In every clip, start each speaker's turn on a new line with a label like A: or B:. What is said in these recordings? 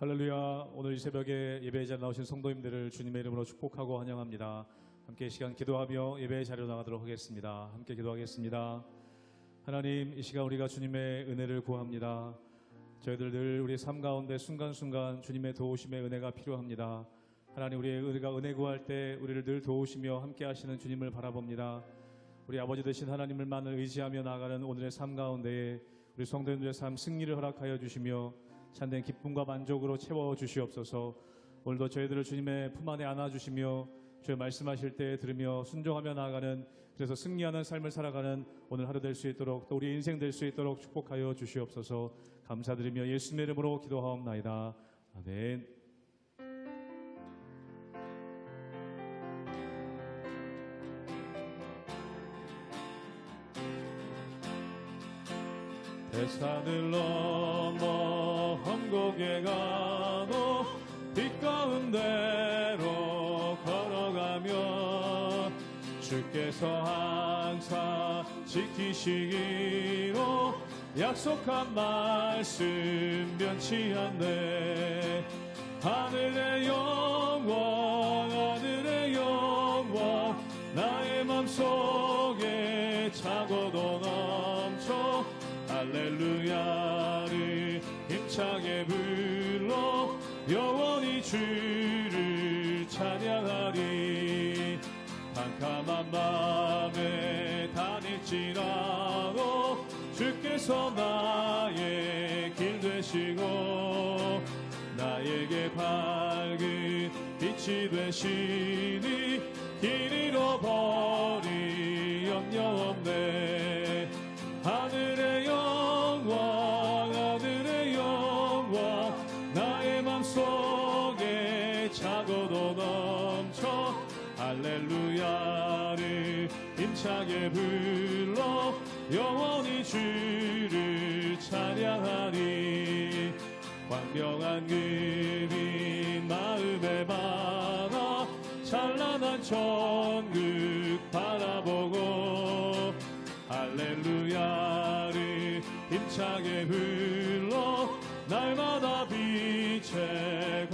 A: 할렐루야. 오늘 이 새벽에 예배의 자리에 나오신 성도님들을 주님의 이름으로 축복하고 환영합니다. 함께 이 시간 기도하며 예배의 자리로 나가도록 하겠습니다. 함께 기도하겠습니다. 하나님, 이 시간 우리가 주님의 은혜를 구합니다. 저희들 늘 우리 삶 가운데 순간순간 주님의 도우심의 은혜가 필요합니다. 하나님, 우리의 우리가 은혜 구할 때 우리를 늘 도우시며 함께 하시는 주님을 바라봅니다. 우리 아버지 되신 하나님을만을 의지하며 나아가는 오늘의 삶 가운데에 우리 성도님들의 삶 승리를 허락하여 주시며 참된 기쁨과 만족으로 채워 주시옵소서. 오늘도 저희들을 주님의 품 안에 안아 주시며 주의 말씀하실 때 들으며 순종하며 나아가는 그래서 승리하는 삶을 살아가는 오늘 하루 될 수 있도록 또 우리 인생 될 수 있도록 축복하여 주시옵소서. 감사드리며 예수님의 이름으로 기도하옵나이다. 아멘. 대산을 넘어 험곡에 가도 빛 가운데로 걸어가며 주께서 항상 지키시기로 약속한 말씀 변치 않네 하늘의 영광 하늘의 영광 나의 맘속에 차고도 넘쳐. 할렐루야를 힘차게 불러 영원히 주를 찬양하리. 캄캄한 밤에 다닐지라도 주께서 나의 길 되시고 나에게 밝은 빛이 되시니 길 잃어버리 힘차게 불러 영원히 주를 찬양하니 광명한 그빛 마음에 받아 찬란한 천국 바라보고 할렐루야를 힘차게 불러 날마다 빛에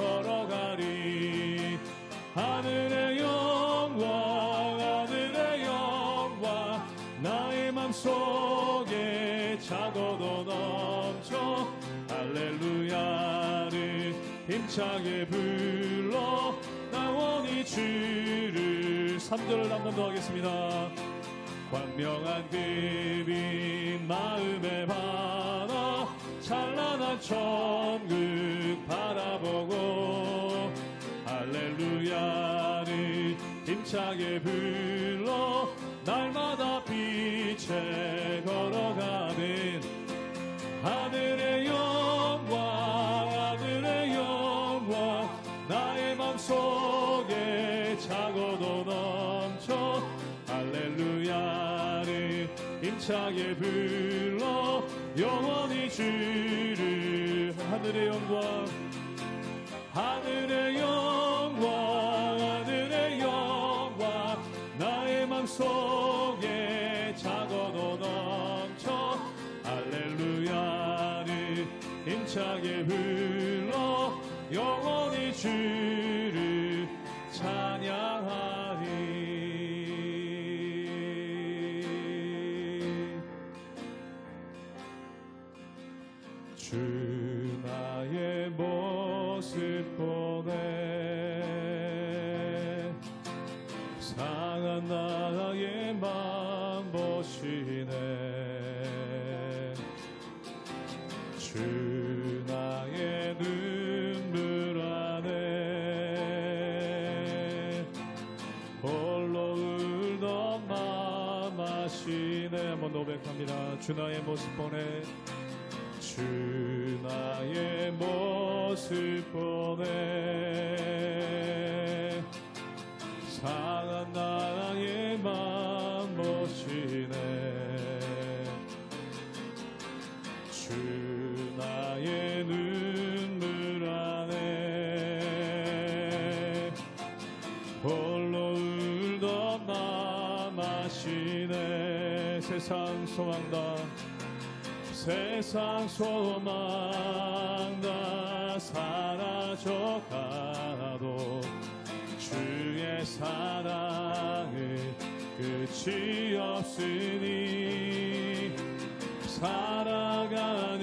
A: 속에 차고도 넘쳐 할렐루야를 힘차게 불러 나원히 주를 3절을 한번 더 하겠습니다. 광명한 그빛 마음에 받아 찬란한 천국 바라보고 할렐루야를 힘차게 불러 힘차게 불러 영원히 주를 하늘의 영광 하늘의 영광 하늘의 영광 나의 맘 속에 차고도 넘쳐 할렐루야를 힘차게 불러 영원히 홀로 울던 맘 아시네. 한번 노백합니다. 주 나의 모습 보내. 주 나의 모습 보내. 상한 나의 맘 소망다. 세상 소망 다 사라져가도 주의 사랑은 끝이 없으니 살아가는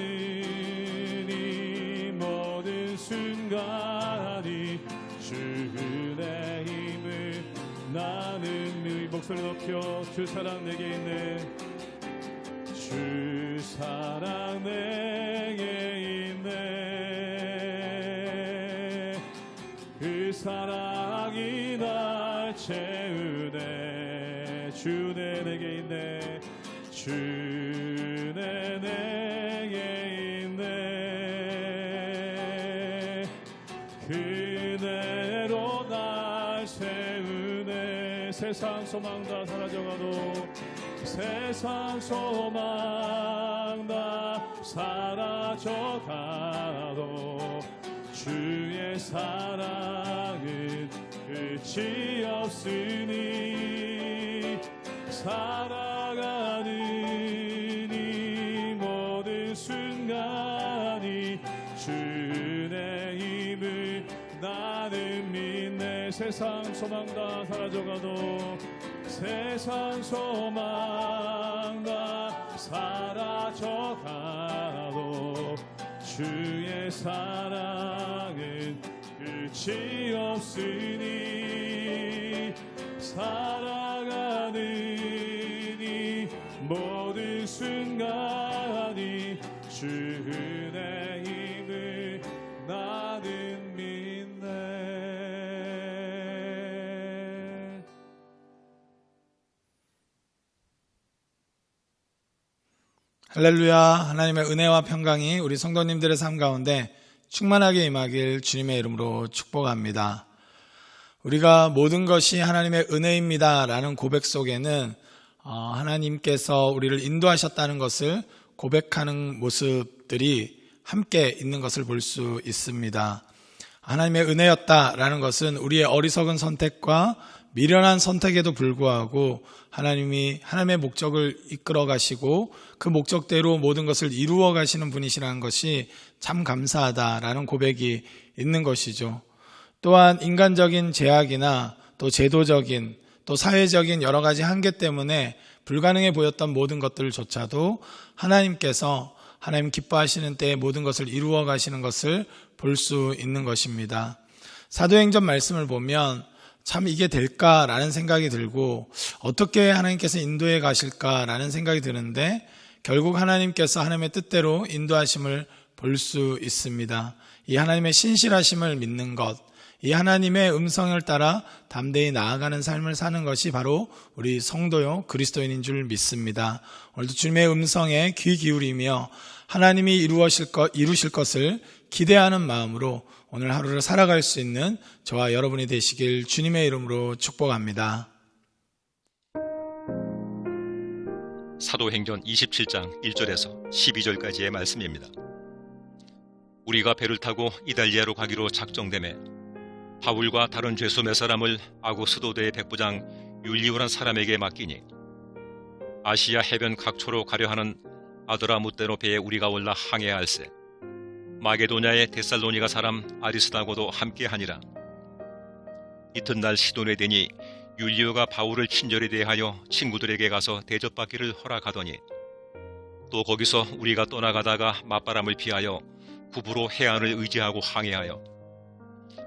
A: 이 모든 순간이 주의 힘을 나는 이 목소리 높여 주 사랑 내게 있네 주 사랑 있네. 그 사랑이 날 채우네. 주내 내게 있네. 주내 내게 있네. 그대로 날 세우네. 세상 소망 다 사라져가도 세상 소망 다 사라져가도 주의 사랑은 끝이 없으니 살아가는 이 모든 순간이 주의 힘을 나는 믿네. 세상 소망 다 사라져가도 세상 소망 다 사라져가도 주의 사랑은 끝이 없으니 살아
B: 할렐루야 하나님의 은혜와 평강이 우리 성도님들의 삶 가운데 충만하게 임하길 주님의 이름으로 축복합니다. 우리가 모든 것이 하나님의 은혜입니다 라는 고백 속에는 어, 하나님께서 우리를 인도하셨다는 것을 고백하는 모습들이 함께 있는 것을 볼 수 있습니다. 하나님의 은혜였다라는 것은 우리의 어리석은 선택과 미련한 선택에도 불구하고 하나님이 하나님의 목적을 이끌어 가시고 그 목적대로 모든 것을 이루어 가시는 분이시라는 것이 참 감사하다라는 고백이 있는 것이죠. 또한 인간적인 제약이나 또 제도적인 또 사회적인 여러 가지 한계 때문에 불가능해 보였던 모든 것들조차도 하나님께서 하나님 기뻐하시는 때에 모든 것을 이루어 가시는 것을 볼 수 있는 것입니다. 사도행전 말씀을 보면 참 이게 될까라는 생각이 들고 어떻게 하나님께서 인도해 가실까라는 생각이 드는데 결국 하나님께서 하나님의 뜻대로 인도하심을 볼 수 있습니다. 이 하나님의 신실하심을 믿는 것, 이 하나님의 음성을 따라 담대히 나아가는 삶을 사는 것이 바로 우리 성도요 그리스도인인 줄 믿습니다. 오늘도 주님의 음성에 귀 기울이며 하나님이 이루실 것, 이루실 것을 기대하는 마음으로 오늘 하루를 살아갈 수 있는 저와 여러분이 되시길 주님의 이름으로 축복합니다.
C: 사도행전 27장 1절에서 12절까지의 말씀입니다. 우리가 배를 타고 이달리아로 가기로 작정됨에 바울과 다른 죄수 몇 사람을 아고 수도대의 백부장 율리오란 사람에게 맡기니 아시아 해변 각초로 가려 하는 아드라무떼로 배에 우리가 올라 항해할세. 마게도냐의 데살로니가 사람 아리스다고도 함께하니라. 이튿날 시돈에 되니 율리오가 바울을 친절히 대하여 친구들에게 가서 대접받기를 허락하더니 또 거기서 우리가 떠나가다가 맞바람을 피하여 구부로 해안을 의지하고 항해하여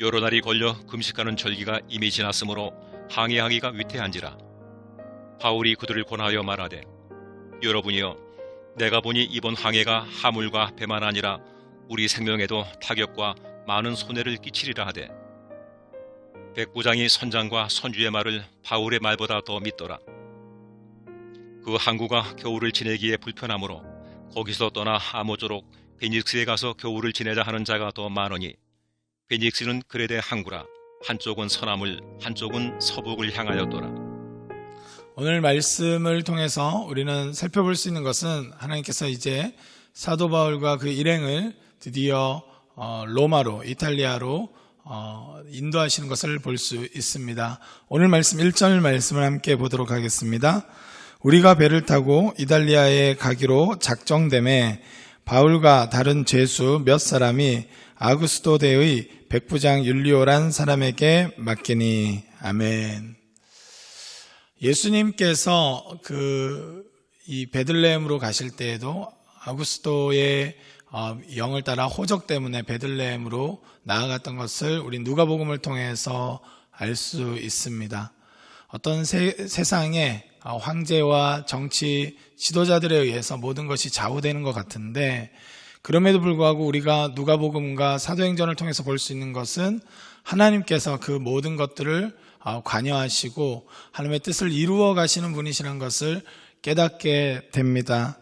C: 여러 날이 걸려 금식하는 절기가 이미 지났으므로 항해하기가 위태한지라. 바울이 그들을 권하여 말하되 여러분이여 내가 보니 이번 항해가 하물과 배만 아니라 우리 생명에도 타격과 많은 손해를 끼치리라 하되 백부장이 선장과 선주의 말을 바울의 말보다 더 믿더라. 그 항구가 겨울을 지내기에 불편하므로 거기서 떠나 아모쪼록 베닉스에 가서 겨울을 지내자 하는 자가 더 많으니 베닉스는 그레데 항구라 한쪽은 서남을 한쪽은 서북을 향하였더라.
B: 오늘 말씀을 통해서 우리는 살펴볼 수 있는 것은 하나님께서 이제 사도 바울과 그 일행을 드디어 어, 로마로 이탈리아로 어, 인도하시는 것을 볼 수 있습니다. 오늘 말씀 1절 말씀을 함께 보도록 하겠습니다. 우리가 배를 타고 이탈리아에 가기로 작정됨에 바울과 다른 죄수 몇 사람이 아구스토 대의 백부장 율리오란 사람에게 맡기니 아멘. 예수님께서 그 이 베들레헴으로 가실 때에도 아구스토의 어, 영을 따라 호적 때문에 베들레헴으로 나아갔던 것을 우리 누가복음을 통해서 알 수 있습니다. 어떤 세, 세상에 어, 황제와 정치 지도자들에 의해서 모든 것이 좌우되는 것 같은데 그럼에도 불구하고 우리가 누가복음과 사도행전을 통해서 볼 수 있는 것은 하나님께서 그 모든 것들을 어, 관여하시고 하나님의 뜻을 이루어 가시는 분이시라는 것을 깨닫게 됩니다.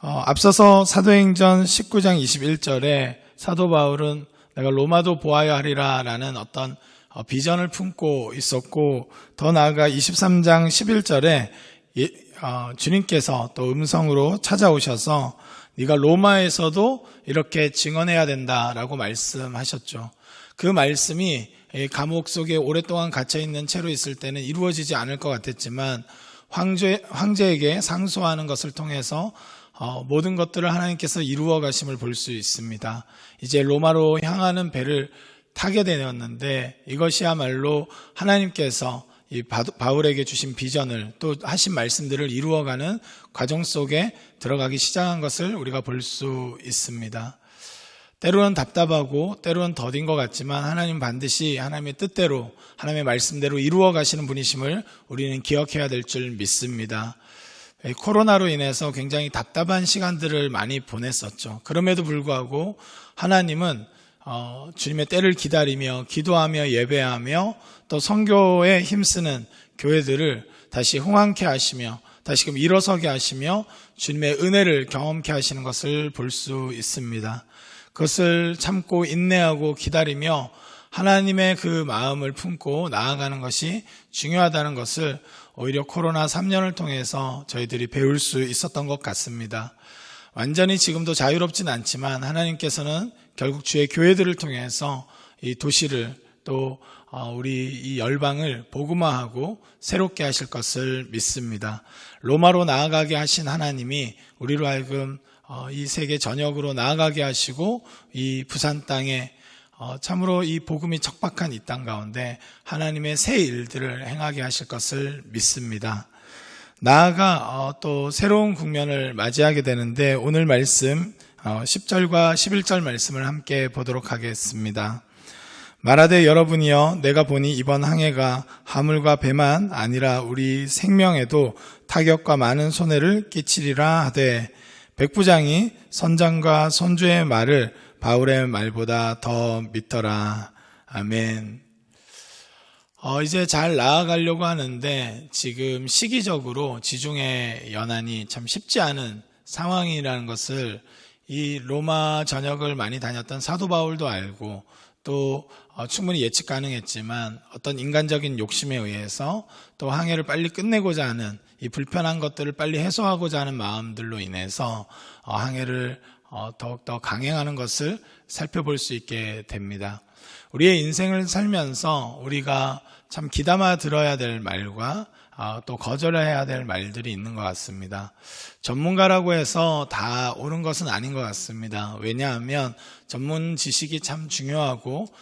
B: 어, 앞서서 사도행전 19장 21절에 사도 바울은 내가 로마도 보아야 하리라 라는 어떤 어, 비전을 품고 있었고 더 나아가 23장 11절에 어, 주님께서 또 음성으로 찾아오셔서 네가 로마에서도 이렇게 증언해야 된다라고 말씀하셨죠. 그 말씀이 이 감옥 속에 오랫동안 갇혀 있는 채로 있을 때는 이루어지지 않을 것 같았지만 황제, 황제에게 상소하는 것을 통해서 어, 모든 것들을 하나님께서 이루어 가심을 볼 수 있습니다. 이제 로마로 향하는 배를 타게 되었는데 이것이야말로 하나님께서 이 바- 바울에게 주신 비전을 또 하신 말씀들을 이루어가는 과정 속에 들어가기 시작한 것을 우리가 볼 수 있습니다. 때로는 답답하고 때로는 더딘 것 같지만 하나님 반드시 하나님의 뜻대로 하나님의 말씀대로 이루어 가시는 분이심을 우리는 기억해야 될 줄 믿습니다. 이 코로나로 인해서 굉장히 답답한 시간들을 많이 보냈었죠. 그럼에도 불구하고 하나님은 어, 주님의 때를 기다리며 기도하며 예배하며 또 선교에 힘쓰는 교회들을 다시 흥황케 하시며 다시금 일어서게 하시며 주님의 은혜를 경험케 하시는 것을 볼 수 있습니다. 그것을 참고 인내하고 기다리며 하나님의 그 마음을 품고 나아가는 것이 중요하다는 것을 오히려 코로나 3년을 통해서 저희들이 배울 수 있었던 것 같습니다. 완전히 지금도 자유롭진 않지만 하나님께서는 결국 주의 교회들을 통해서 이 도시를 또 어, 우리 이 열방을 복음화하고 새롭게 하실 것을 믿습니다. 로마로 나아가게 하신 하나님이 우리로 하여금 어, 이 세계 전역으로 나아가게 하시고 이 부산 땅에 어, 참으로 이 복음이 척박한 이 땅 가운데 하나님의 새 일들을 행하게 하실 것을 믿습니다. 나아가 어, 또 새로운 국면을 맞이하게 되는데 오늘 말씀 어, 10절과 11절 말씀을 함께 보도록 하겠습니다. 말하되 여러분이여 내가 보니 이번 항해가 하물과 배만 아니라 우리 생명에도 타격과 많은 손해를 끼치리라 하되 백부장이 선장과 선주의 말을 바울의 말보다 더 믿더라. 아멘. 어, 이제 잘 나아가려고 하는데 지금 시기적으로 지중해 연안이 참 쉽지 않은 상황이라는 것을 이 로마 전역을 많이 다녔던 사도 바울도 알고 또 어, 충분히 예측 가능했지만 어떤 인간적인 욕심에 의해서 또 항해를 빨리 끝내고자 하는 이 불편한 것들을 빨리 해소하고자 하는 마음들로 인해서 어, 항해를 어, 더욱더 강행하는 것을 살펴볼 수 있게 됩니다. 우리의 인생을 살면서 우리가 참 기담아 들어야 될 말과 아, 또 거절해야 될 말들이 있는 것 같습니다. 전문가라고 해서 다 옳은 것은 아닌 것 같습니다. 왜냐하면 전문 지식이 참 중요하고 어,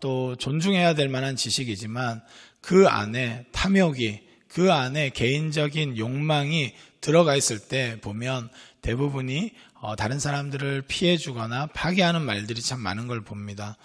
B: 또 존중해야 될 만한 지식이지만 그 안에 탐욕이 그 안에 개인적인 욕망이 들어가 있을 때 보면 대부분이 어, 다른 사람들을 피해주거나 파괴하는 말들이 참 많은 걸 봅니다.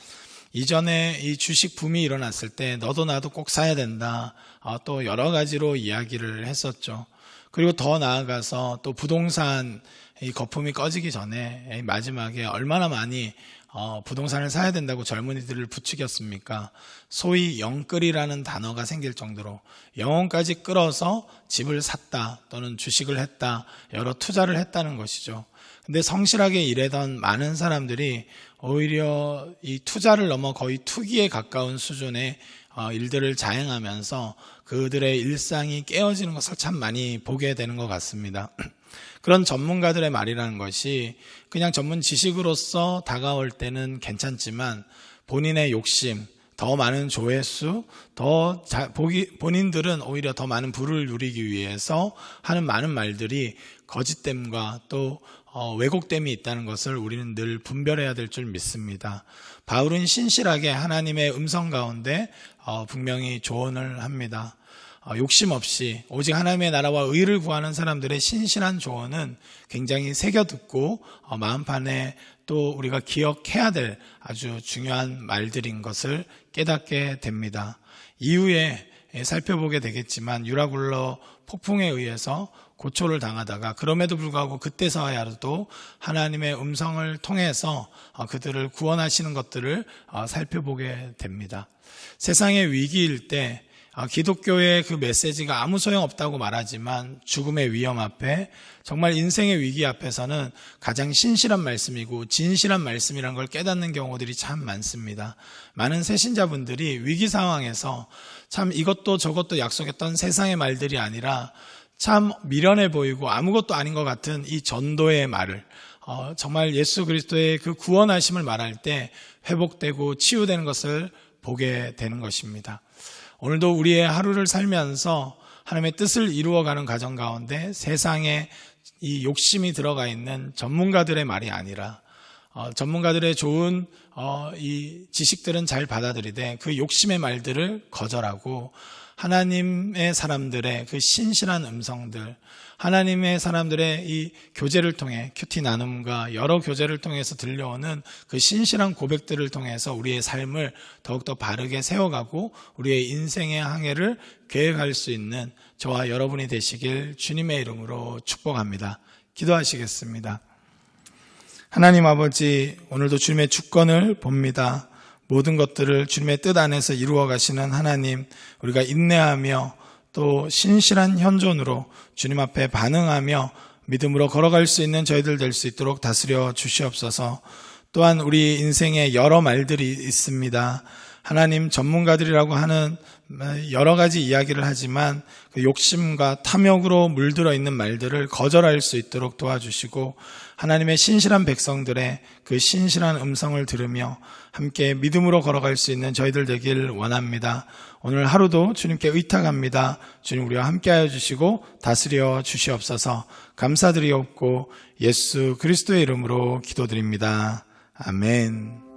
B: 이전에 이 주식 붐이 일어났을 때 너도 나도 꼭 사야 된다. 어, 또 여러 가지로 이야기를 했었죠. 그리고 더 나아가서 또 부동산 이 거품이 꺼지기 전에 이 마지막에 얼마나 많이 어, 부동산을 사야 된다고 젊은이들을 부추겼습니까? 소위 영끌이라는 단어가 생길 정도로 영혼까지 끌어서 집을 샀다 또는 주식을 했다 여러 투자를 했다는 것이죠. 근데 성실하게 일하던 많은 사람들이 오히려 이 투자를 넘어 거의 투기에 가까운 수준의 어, 일들을 자행하면서 그들의 일상이 깨어지는 것을 참 많이 보게 되는 것 같습니다. 그런 전문가들의 말이라는 것이 그냥 전문 지식으로서 다가올 때는 괜찮지만 본인의 욕심, 더 많은 조회수, 더 자, 보기, 본인들은 오히려 더 많은 부를 누리기 위해서 하는 많은 말들이 거짓됨과 또 어, 왜곡됨이 있다는 것을 우리는 늘 분별해야 될 줄 믿습니다. 바울은 신실하게 하나님의 음성 가운데 어, 분명히 조언을 합니다. 어, 욕심 없이 오직 하나님의 나라와 의를 구하는 사람들의 신실한 조언은 굉장히 새겨 듣고 어, 마음판에 또 우리가 기억해야 될 아주 중요한 말들인 것을 깨닫게 됩니다. 이후에 살펴보게 되겠지만 유라굴러 폭풍에 의해서 고초를 당하다가 그럼에도 불구하고 그때서야도 하나님의 음성을 통해서 어, 그들을 구원하시는 것들을 어, 살펴보게 됩니다. 세상의 위기일 때 어, 기독교의 그 메시지가 아무 소용 없다고 말하지만 죽음의 위험 앞에 정말 인생의 위기 앞에서는 가장 신실한 말씀이고 진실한 말씀이란 걸 깨닫는 경우들이 참 많습니다. 많은 새신자분들이 위기 상황에서 참 이것도 저것도 약속했던 세상의 말들이 아니라 참 미련해 보이고 아무것도 아닌 것 같은 이 전도의 말을 어, 정말 예수 그리스도의 그 구원하심을 말할 때 회복되고 치유되는 것을 보게 되는 것입니다. 오늘도 우리의 하루를 살면서 하나님의 뜻을 이루어가는 과정 가운데 세상에 이 욕심이 들어가 있는 전문가들의 말이 아니라 어, 전문가들의 좋은 어, 이 지식들은 잘 받아들이되 그 욕심의 말들을 거절하고 하나님의 사람들의 그 신실한 음성들, 하나님의 사람들의 이 교제를 통해 큐티 나눔과 여러 교제를 통해서 들려오는 그 신실한 고백들을 통해서 우리의 삶을 더욱더 바르게 세워가고 우리의 인생의 항해를 계획할 수 있는 저와 여러분이 되시길 주님의 이름으로 축복합니다. 기도하시겠습니다. 하나님 아버지, 오늘도 주님의 주권을 봅니다. 모든 것들을 주님의 뜻 안에서 이루어 가시는 하나님, 우리가 인내하며 또 신실한 현존으로 주님 앞에 반응하며 믿음으로 걸어갈 수 있는 저희들 될 수 있도록 다스려 주시옵소서. 또한 우리 인생에 여러 말들이 있습니다. 하나님 전문가들이라고 하는 여러 가지 이야기를 하지만 그 욕심과 탐욕으로 물들어 있는 말들을 거절할 수 있도록 도와주시고 하나님의 신실한 백성들의 그 신실한 음성을 들으며 함께 믿음으로 걸어갈 수 있는 저희들 되길 원합니다. 오늘 하루도 주님께 의탁합니다. 주님 우리와 함께하여 주시고 다스려 주시옵소서 감사드리옵고 예수 그리스도의 이름으로 기도드립니다. 아멘.